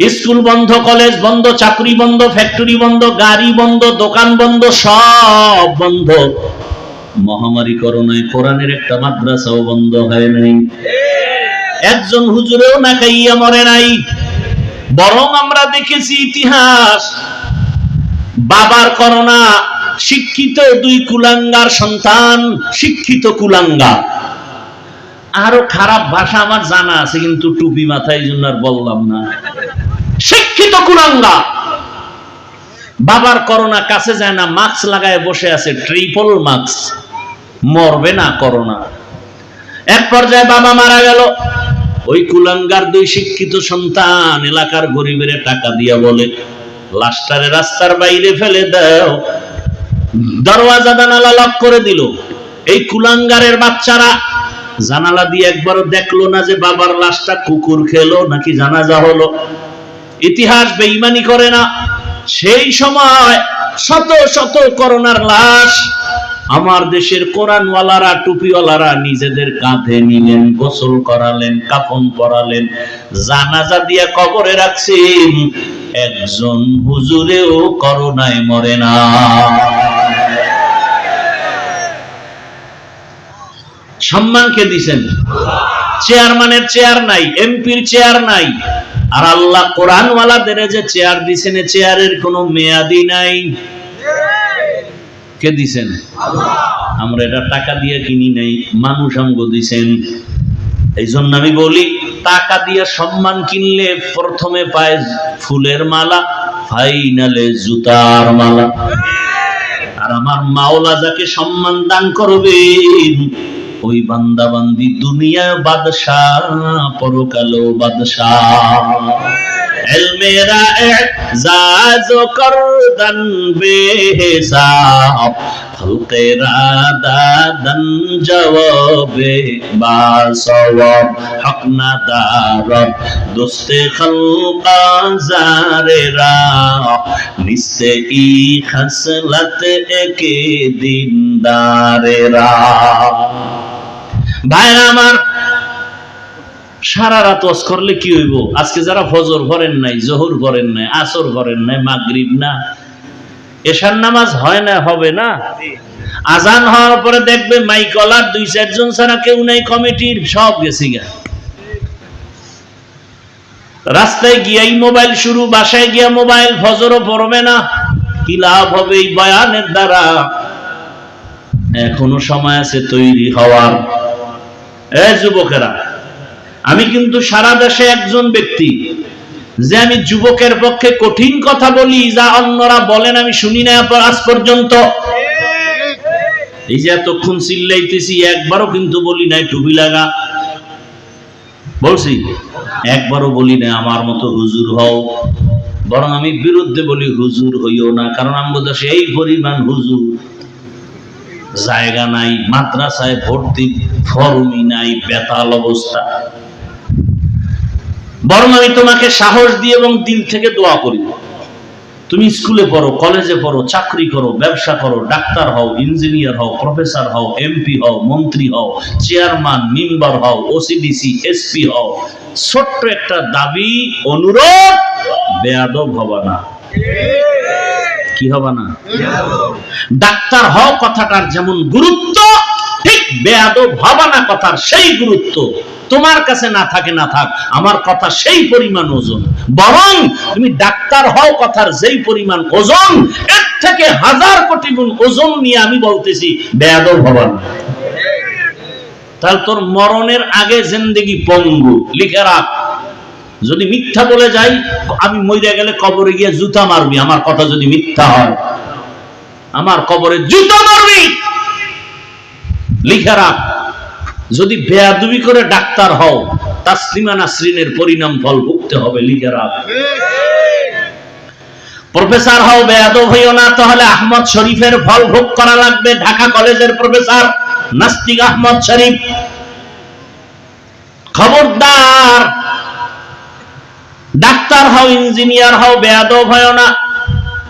School বন্ধ, college বন্ধ, চাকরি বন্ধ, ফ্যাক্টরি বন্ধ, গাড়ি বন্ধ, দোকান বন্ধ, সব বন্ধ। মহামারী করোনায় কোরআনের একটা মাদ্রাসাও বন্ধ হয় নাই। একজন হুজুরেও না খাইয়া মরে নাই। বরং আমরা দেখেছি ইতিহাস। বাবার করোনা, শিক্ষিত দুই কুলাঙ্গার সন্তান, শিক্ষিত কুলাঙ্গা। আরও খারাপ ভাষা আমার জানা আছে, কিন্তু টুপি মাথায় জন্য আর বললাম না। শিক্ষিত কুলাঙ্গা। বাবার করোনা কাছে যায় না, মাস্ক লাগায় বসে আছে ট্রিপল মাস্ক মরবে না করোনা। এক পর্যায়ে বাবা মারা গেল। ওই কুলাঙ্গার দুই শিক্ষিত সন্তান এলাকার গরিবের টাকা দিয়া বলে লাস্টারে রাস্তার বাইরে ফেলে দাও। দরওয়াজা জানালা লক করে দিল। এই কুলাঙ্গারের বাচ্চারা জানালা দিয়ে একবারও দেখল না যে বাবার লাশটা কুকুর খেলো নাকি জানাজা হলো। ইতিহাস বেইমানি করে না। সেই সময় শত শত করোনার লাশ আমার দেশের কোরআনওয়ালারা, টুপিওয়ালারা নিজেদের কাঁধে নিলেন, গোসল করালেন, কাফন পরালেন। জানাজা দিয়া কবরে রাখছেন, একজন হুজুরেও করোনায় মরে না। সম্মানকে দিছেন। চেয়ারম্যানের চেয়ার নাই, এমপির চেয়ার নাই। আর আল্লাহ কোরআনওয়ালাদের যে চেয়ার দিছেন চেয়ারের কোনো মেয়াদি নাই। কে দিছেন? আমরা এটা টাকা দিয়ে কিনি নাই মানুষ আমগো দিছেন। এই জন্য আমি বলি টাকা দিয়ে সম্মান কিনলে প্রথমে পায় ফুলের মালা ফাইনালে জুতার মালা। আর আমার মাওলা যাকে সম্মান দান করবেন ওই বান্দাবান্দি দুনিয়া বাদশাহ পরকালো বাদশাহ। এলমেরা এজাজ করদন বেহিসাব খলকেরা দাদন জবাবে বাসওয়াব, হক না দারব, দোস্তে খলকা একে দিনদারেরা ভাইরা আমার সারা রাত ওয়াজ করলে কি হইব? আজকে যারা ফজর করেন নাই, জোহর করেন নাই, আসর করেন নাই, মাগরিব না, এশার নামাজ হয় না, হবে না? আজান হওয়ার পরে দেখবে মাইকলার দুই চারজন ছাড়া কেউ নাই, কমিটির সব গেছি গা। রাস্তায় গিয়াই মোবাইল শুরু, বাসায় গিয়া মোবাইল, ফজরও পড়বে না। কি লাভ হবে এই বয়ানের দ্বারা? এখনও সময় আছে তৈরি হওয়ার। এ যুবকেরা আমি কিন্তু সারা দেশে একজন ব্যক্তি যে আমি যুবকের পক্ষে কঠিন কথা বলি, যা অন্যরা বলেন আমি শুনি না আজ পর্যন্ত। এই যে এতক্ষণ চিল্লাইতেছি, একবারও কিন্তু বলি নাই, টুপি লাগা। বলছি, একবারও বলি না আমার মতো হুজুর হও। বরং আমি বিরুদ্ধে বলি, হুজুর হইও না, কারণ আমাদের দেশে এই পরিমাণ হুজুর। জায়গা নাই, মাদ্রাসায় ভর্তি, ফরমই নাই, বেতাল অবস্থা। বরং আমি তোমাকে সাহস দিয়ে এবং দিল থেকে দোয়া করি। তুমি স্কুলে পড়ো, কলেজে পড়ো, চাকরি করো, ব্যবসা করো, ডাক্তার হও, ইঞ্জিনিয়ার হও, প্রফেসর হও, এমপি হও, মন্ত্রী হও, চেয়ারম্যান, মেম্বার হও ওসিডিসি এসপি হও। ছোট্ট একটা দাবি, অনুরোধ, বেয়াদব হবা না। কি হবে না? ডাক্তার হও কথাটার যেমন গুরুত্ব, ঠিক বেয়াদব হবা না কথার সেই গুরুত্ব। তোমার কাছে না থাকে, না থাক। আমার কথা সেই পরিমাণ ওজন। বরং তুমি ডাক্তার হও কথার যেই পরিমাণ ওজন, এর থেকে হাজার কোটি গুণ ওজন নিয়ে আমি বলতেছি, বেয়াদব হবা না। তাহলে তোর মরণের আগে জিন্দেগি পঙ্গু, লিখে রাখ। যদি মিথ্যা বলে যাই, আমি মরে গেলে কবরে গিয়ে জুতা মারবি, আমার কথা যদি মিথ্যা হয়। আমার কবরে জুতা মারবি। লিখে রাখ। যদি বেয়াদুবি করে ডাক্তার হও, তাসলিমা নাসরিনের পরিণাম ফল ভুগতে হবে লিখে রাখ প্রফেসর হও, বেয়াদব হইও না, তাহলে আহমদ শরীফের ফল ভোগ করা লাগবে। ঢাকা কলেজের প্রফেসর নাস্তিক আহমদ শরীফ। খবরদার, ডাক্তার হও, ইঞ্জিনিয়ার হও, বেয়াদব হয় না।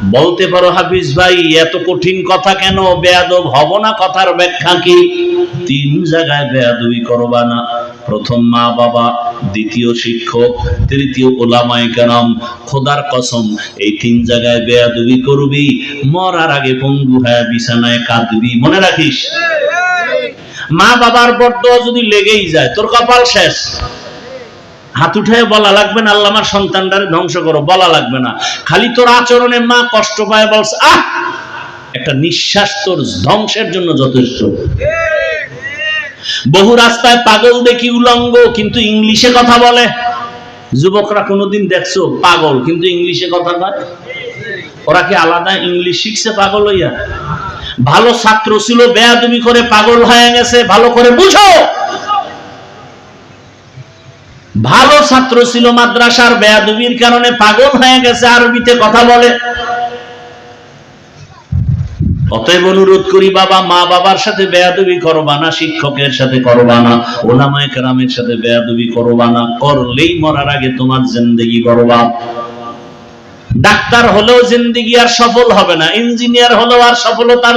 বলতে পারো হাফিজ ভাই এত কঠিন কথা কেন? বেয়াদব হব না কথার ব্যাখ্যা কি? তিন জায়গায় বেয়াদবি করবা না। প্রথম মা বাবা দ্বিতীয় শিক্ষক তৃতীয় ওলামায়ে কেরাম খোদার কসম এই তিন জায়গায় বেয়াদবি করবি মরার আগে পঙ্গু হয়ে বিছানায় কাঁদবি মনে রাখিস? মা বাবার বরদোয়া যদি লেগেই যায় তোর কপাল শেষ। হাত উঠে বলা লাগবে না, আল্লাহ আমার সন্তানটারে ধ্বংস করো, বলা লাগবে না। খালি তোর আচরণে মা কষ্ট পায় বলছে, আহ! একটা নিঃশ্বাস তোর ধ্বংসের জন্য যথেষ্ট। বহু রাস্তায় পাগল দেখি উলঙ্গ, কিন্তু ইংলিশে কথা বলে। যুবকরা কোনোদিন দেখছ, পাগল, কিন্তু ইংলিশে কথা কয়? ওরা কি আলাদা ইংলিশ শিখছে পাগল হইয়া? ভালো ছাত্র ছিল, বেয়াদবি করে পাগল হয়ে গেছে, ভালো করে বুঝো! ভালো ছাত্র ছিল মাদ্রাসার বেয়াদবির কারণে পাগল হয়ে গেছে, আরবিতে কথা বলে। অতএব অনুরোধ করি, বাবা, মা বাবার সাথে বেয়াদবি করবা না, শিক্ষকের সাথে করবা না, ওলামায়ে কেরামের সাথে বেয়াদবি করবা না, করলেই মরার আগে তোমার জিন্দেগি বরবাদ। ডাক্তার হলেও জিন্দেগি আর সফল হবে না, ইঞ্জিনিয়ার হলেও আর সফলতার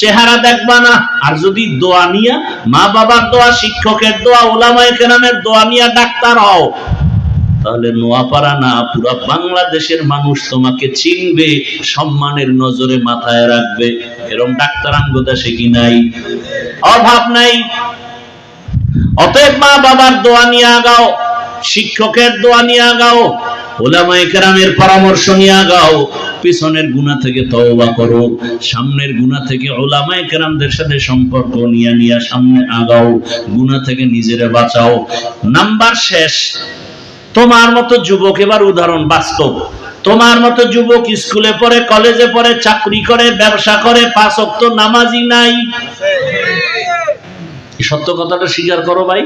চেহারা দেখবা না। আর যদি দোয়া নিয়া, মা বাবার দোয়া, শিক্ষকের দোয়া, ওলামায়ে কেরামের দোয়া নিয়া ডাক্তার হও, তাহলে নোয়াপাড়া না, পুরো বাংলাদেশের মানুষ তোমাকে চিনবে, সম্মানের নজরে মাথায় রাখবে। এরকম ডাক্তার আঙ্গ দেশে কি নাই? অভাব নাই। অতএব মা বাবার দোয়া নিয়ে আগাও। শিক্ষকের দোয়া নিয়ে আগাও, ওলামায়ে কেরামের পরামর্শ নিয়ে আগাও, পিছনের গুণা থেকে তওবা করো, সামনের গুণা থেকে ওলামায়ে কেরামদের সাথে সম্পর্ক নিয়ে নিয়ে সামনে আগাও গুণা থেকে নিজেরে বাঁচাও। নাম্বার শেষ, তোমার মতো যুবক এবার উদাহরণ, বাস্তব। তোমার মতো যুবক স্কুলে পড়ে, কলেজে পড়ে, চাকরি করে, ব্যবসা করে, পাঁচ অক্ত নামাজি নাই। সত্য কথাটা স্বীকার করো ভাই?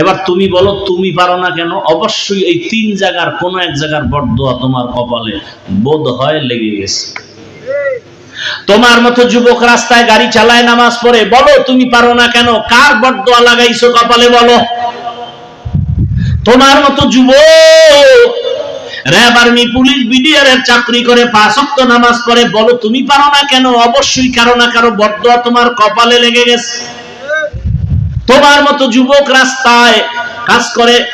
এবার তুমি বলো, তুমি পারো না কেন? অবশ্যই এই তিন জায়গার কোন এক জায়গার বরদোয়া তোমার কপালে বোধ হয় লেগে গেছে। তোমার মতো যুবক রাস্তায় গাড়ি চালায়, নামাজ পড়ে, বলো তুমি পারো না কেন? কার বরদোয়া লাগাইছো কপালে বলো? তোমার মতো যুবক র্যাব আর্মি, পুলিশ, বিডিআর এর চাকরি করে, পাঁচ ওয়াক্ত নামাজ পড়ে, বলো তুমি পারো না কেন? অবশ্যই কারও না কারও বরদোয়া তোমার কপালে লেগে গেছে। তোমার মতো যুবক রাস্তায় কাজ করে,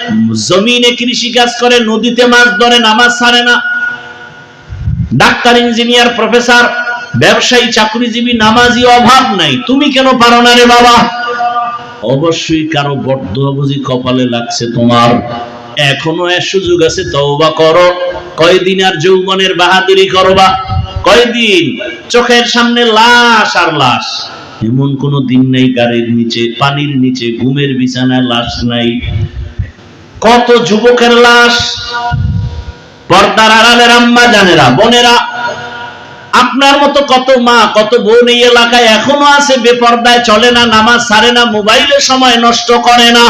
জমিনে কৃষি কাজ করে, নদীতে মাছ ধরে, নামাজ ছাড়ে না। ডাক্তার, ইঞ্জিনিয়ার, প্রফেসর, ব্যবসায়ী, চাকরিজীবী, নামাজি অভাব নাই। তুমি কেন পারো না রে বাবা? অবশ্যই কারও বড্ড কপালে লাগছে তোমার। এখনও এর সুযোগ আছে, তওবা করো। কয়দিন আর যৌবনের বাহাদুরি করবা? কয়দিন? চোখের সামনে লাশ আর লাশ। এমন কোন দিন নেই গাড়ির নিচে, পানির নিচে, ঘুমের বিছানায় লাশ নাই। কত যুবকের লাশ? পর্দার আড়ালের আম্মা, জানেরা, বোনেরা, আপনার মতো কত মা, কত বোন এই এলাকায় এখনও আছে, বেপর্দায় চলে না, নামাজ সারে না, মোবাইলে সময় নষ্ট করে না।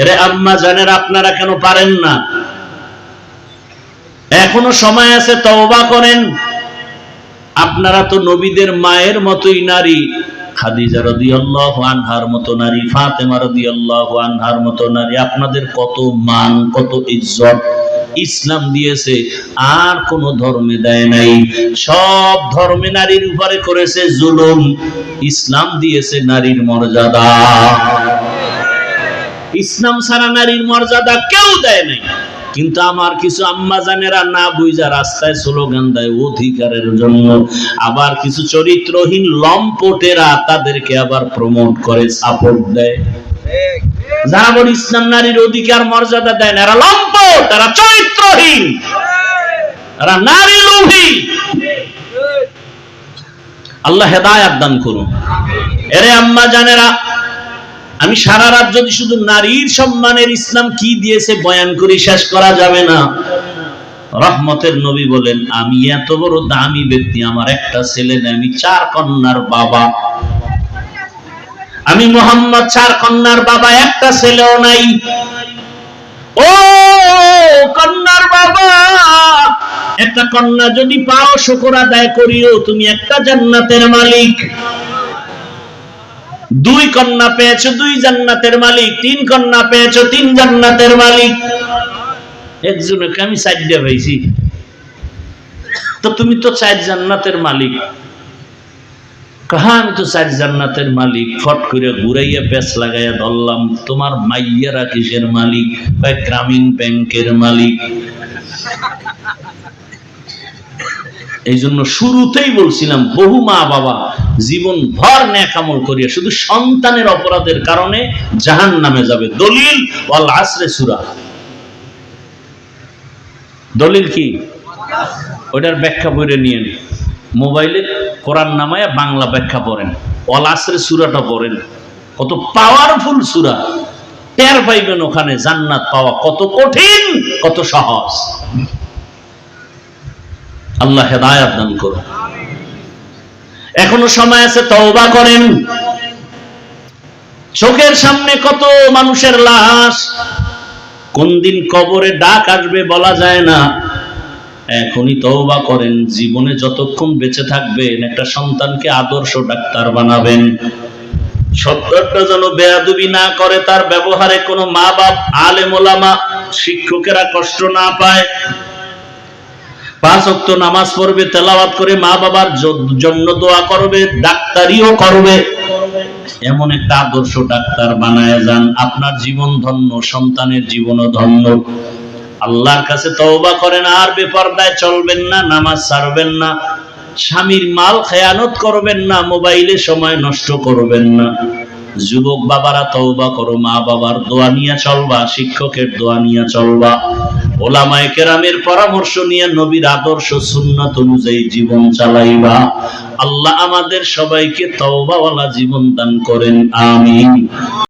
এরে আম্মা জানেন আপনারা কেন পারেন না? এখনও সময় আছে, তওবা করেন। আপনারা তো নবীদের মায়ের মতোই নারী। খাদিজা রাদিয়াল্লাহু আনহার মতো নারী, ফাতেমা রাদিয়াল্লাহু আনহার মতো নারী। আপনাদের কত মান, কত ইজ্জত ইসলাম দিয়েছে, আর কোন ধর্মে দেয় নাই। সব ধর্মে নারীর উপরে করেছে জুলুম। ইসলাম দিয়েছে নারীর মর্যাদা। ইসলাম ছাড়া নারীর মর্যাদা কেউ দেয় নাই। কিন্তু আমার কিছু আম্মা জানেরা না বুঝা রাস্তায় স্লোগান দেয় অধিকারের জন্য। আবার কিছু চরিত্রহীন লম্পটেরা তাদেরকে আবার প্রমোট করে সাপোর্ট দেয়। যারা বলে ইসলাম নারীর অধিকার, মর্যাদা দেয় না, এরা লম্পট তারা চরিত্রহীন। এরা নারী লোভী। আল্লাহ হেদায়াত দান করুন। এরে আম্মা জানেরা আমি সারা রাত যদি শুধু নারীর সম্মানের ইসলাম কি দিয়েছে বয়ান করি শেষ করা যাবে না। রহমতের নবী বলেন, আমি এত বড় দামি ব্যক্তি, আমার একটা ছেলে আমি চার কন্যার বাবা। আমি মোহাম্মদ চার কন্যার বাবা, একটা ছেলেও নাই। ও, কন্যার বাবা, একটা কন্যা যদি পাও, শুকর আদায় করিও, তুমি একটা জান্নাতের মালিক। দুই কন্যা পেয়েছ, দুই জান্নাতের মালিক। তিন কন্যা পেয়েছ, তিন জান্নাতের মালিক। একজনকে আমি চারটা পাইছি? তো তুমি তো চার জান্নাতের মালিক। হ্যাঁ আমি তো চার জান্নাতের মালিক। করে লাগাইয়া ধরলাম, তোমার মালিক? কয়, গ্রামীণ ব্যাংকের মালিক। এই জন্য শুরুতেই বলছিলাম, বহু মা বাবা জীবন ভর ন্যাকামল করিয়া শুধু সন্তানের অপরাধের কারণে জাহান নামে যাবে। দলিল, ওয়াল আসরে সুরা। দলিল কি? ওইটার ব্যাখ্যা বইরে নিয়ে মোবাইলে কোরআন নামায় বাংলা ব্যাখ্যা পড়েন। অল আসরে সুরাটা পড়েন। কত পাওয়ারফুল সুরা। টের পাইবেন ওখানে জান্নাত পাওয়া কত কঠিন, কত সহজ। আল্লাহ হেদায়াত দান করুন। এখনও সময় আছে, তওবা করেন। চোখের সামনে কত মানুষের লাশ, কোন দিন কবরে ডাক আসবে বলা যায় না। এখনই তওবা করেন, জীবনে যতক্ষণ বেঁচে থাকবেন, একটা সন্তানকে আদর্শ ডাক্তার বানাবেন। সত্তরটা যেন বেয়াদুবি না করে, তার ব্যবহারে কোনো মা বাপ আলেম শিক্ষকেরা কষ্ট না পায়। পাঁচ নামাজ পড়বে, তেলাওয়াত করে মা বাবার জন্য দোয়া করবে, ডাক্তারিও করবে। এমন একটা আদর্শ ডাক্তার বানায় যান। আপনার জীবন ধন্য, সন্তানের জীবনও ধন্য। আল্লাহর কাছে তওবা করেন, আর বেপরদায় চলবেন না, নামাজ ছাড়বেন না। স্বামীর মাল খেয়ানত করবেন না, মোবাইলে সময় নষ্ট করবেন না। যুবক বাবারা তওবা করো, মা বাবার দোয়া নিয়ে চলবা, শিক্ষকের দোয়া নিয়ে চলবা। ওলামায়ে কেরামের পরামর্শ নিয়ে নবীর আদর্শ সুন্নাত অনুযায়ী জীবন চালাইবা। আল্লাহ আমাদের সবাইকে তওবাওয়ালা জীবন দান করেন, আমিন।